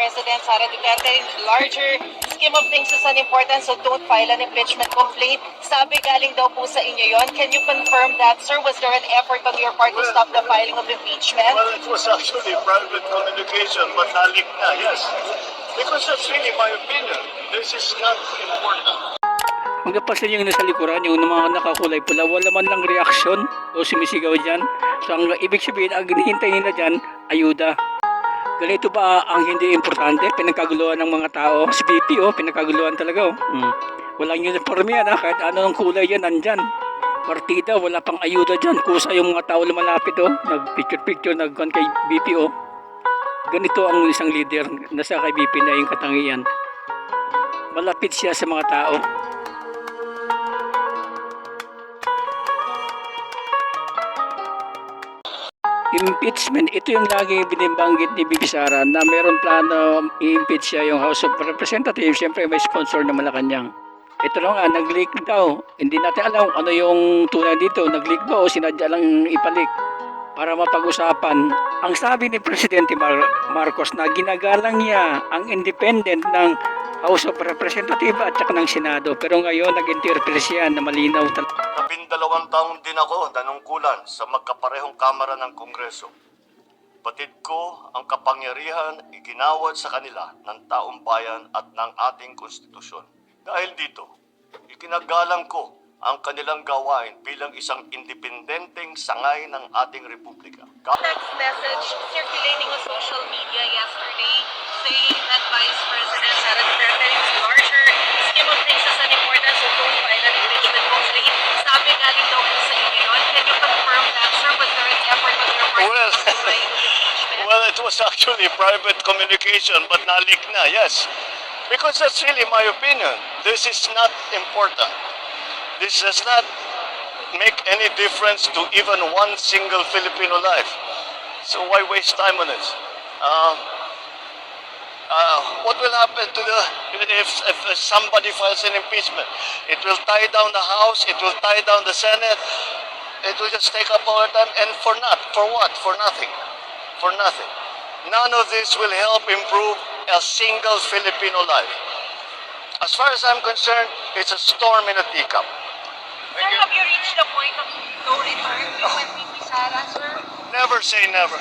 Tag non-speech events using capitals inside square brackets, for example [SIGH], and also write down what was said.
President Sara Duterte, larger scheme of things is unimportant, so don't file an impeachment complaint. Sabi galing daw po sa inyo yon. Can you confirm that, sir? Was there an effort on your part to stop the filing of impeachment? Well, it was actually private communication, but nalik na, yes. Because that's really my opinion. This is not important. Kung napansin yung nasa likuran, yung mga nakakulay pula, wala man lang reaksyon o sumisigaw dyan. So ang ibig sabihin, ang hinihintay nila dyan, ayuda. Ganito ba ang hindi importante? Pinagkaguluhan ng mga tao. Si BP, oh, pinagkaguluhan talaga. Oh. Mm. Walang uniform yan, ah. kahit ano ng kulay yan, nandyan. Partida, wala pang ayuda dyan. Kusa yung mga tao lumalapit, oh. Nag-picture-picture, nag kay BP, oh. Ganito ang isang leader. Nasa kay BP na yung katangian. Malapit siya sa mga tao. Impeachment, ito yung lagi binibanggit ni Sara na meron plano i-impeach siya yung House of Representatives. Siyempre may sponsor na Malacanang. Ito lang nga, nag-leak daw. Hindi natin alam ano yung tunay dito. Nag-leak ba o sinadya lang ipalik para mapag-usapan. Ang sabi ni Presidente Mar- Marcos na ginagalang niya ang independent ng House of Representatives at saka ng Senado. Pero ngayon nag-interpret siya na malinaw talaga. Labindalawang taong din ako nanungkulan sa magkaparehong kamara ng Kongreso. Batid ko ang kapangyarihan iginawad sa kanila ng taong bayan at ng ating konstitusyon. Dahil dito, ikinagalang ko ang kanilang gawain bilang isang independenteng sangay ng ating republika. Ka- text message circulating on social media yesterday saying that Vice President Sara Duterte is larger scheme of things is unimportant, so don't file impeachment complaint. Sabi galing daw po sa inyo yun. Can you confirm that, sir? Was there an effort on your part Well- to stop the filing of impeachment? [LAUGHS] Well, it was actually private communication, but nalik na, yes. Because that's really my opinion. This is not important. This does not make any difference to even one single Filipino life. So why waste time on this? Um, uh, what will happen to the if, if somebody files an impeachment? It will tie down the House. It will tie down the Senate. It will just take up all our time, and for not for what? For nothing. For nothing. None of this will help improve a single Filipino life. As far as I'm concerned, it's a storm in a teacup. Sir, have you reached the point of no return with [SIGHS] Vice Sara, sir? Never say never.